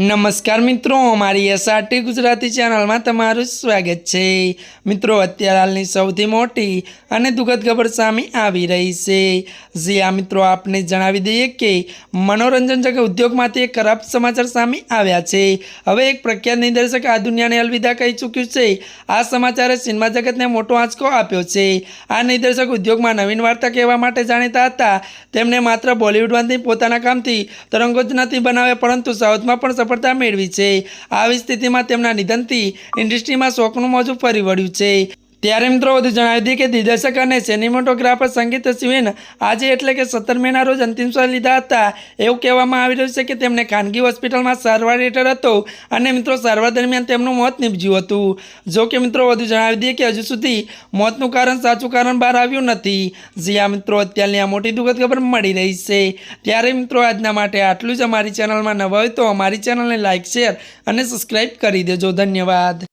નમસ્કાર મિત્રો, અમારી એસઆરટી ગુજરાતી ચેનલમાં તમારું સ્વાગત છે. મિત્રો, અત્યારે હાલની સૌથી મોટી અને દુઃખદ ખબર સામે આવી રહી છે. જે આ મિત્રો, આપને જણાવી દઈએ કે મનોરંજન જગત ઉદ્યોગમાંથી એક ખરાબ સમાચાર સામે આવ્યા છે. હવે એક પ્રખ્યાત નિર્દેશક આ દુનિયાને અલવિદા કહી ચૂક્યું છે. આ સમાચારે સિનેમા જગતને મોટો આંચકો આપ્યો છે. આ નિર્દેશક ઉદ્યોગમાં નવીન વાર્તા કહેવા માટે જાણીતા હતા. તેમને માત્ર બોલિવૂડમાંથી પોતાના કામથી તરંગો જ નથી બનાવ્યા પરંતુ સાઉથમાં પણ સફળતા મેળવી છે. આવી સ્થિતિમાં તેમના નિધનથી ઇન્ડસ્ટ્રીમાં શોકનું મોજું ફરી વળ્યું છે. ત્યારે મિત્રો વધુ જણાવી દઈએ કે દિગ્દર્શક અને સિનેમેટોગ્રાફર સંગીત સિવેન આજે એટલે કે સત્તર મેના રોજ અંતિમ શ્વાસ લીધા હતા. એવું કહેવામાં આવી રહ્યું છે કે તેમને ખાનગી હોસ્પિટલમાં સારવાર હેઠળ હતો અને મિત્રો સારવાર દરમિયાન તેમનું મોત નીપજ્યું હતું. જો કે મિત્રો વધુ જણાવી દઈએ કે હજુ સુધી મોતનું કારણ સાચું કારણ બહાર આવ્યું નથી. જ્યાં મિત્રો, અત્યારની આ મોટી દુઃખદ ખબર મળી રહી છે. ત્યારે મિત્રો આજના માટે આટલું જ અમારી ચેનલમાં નવા હોય તો અમારી ચેનલને લાઇક શેર અને સબસ્ક્રાઈબ કરી દેજો. ધન્યવાદ.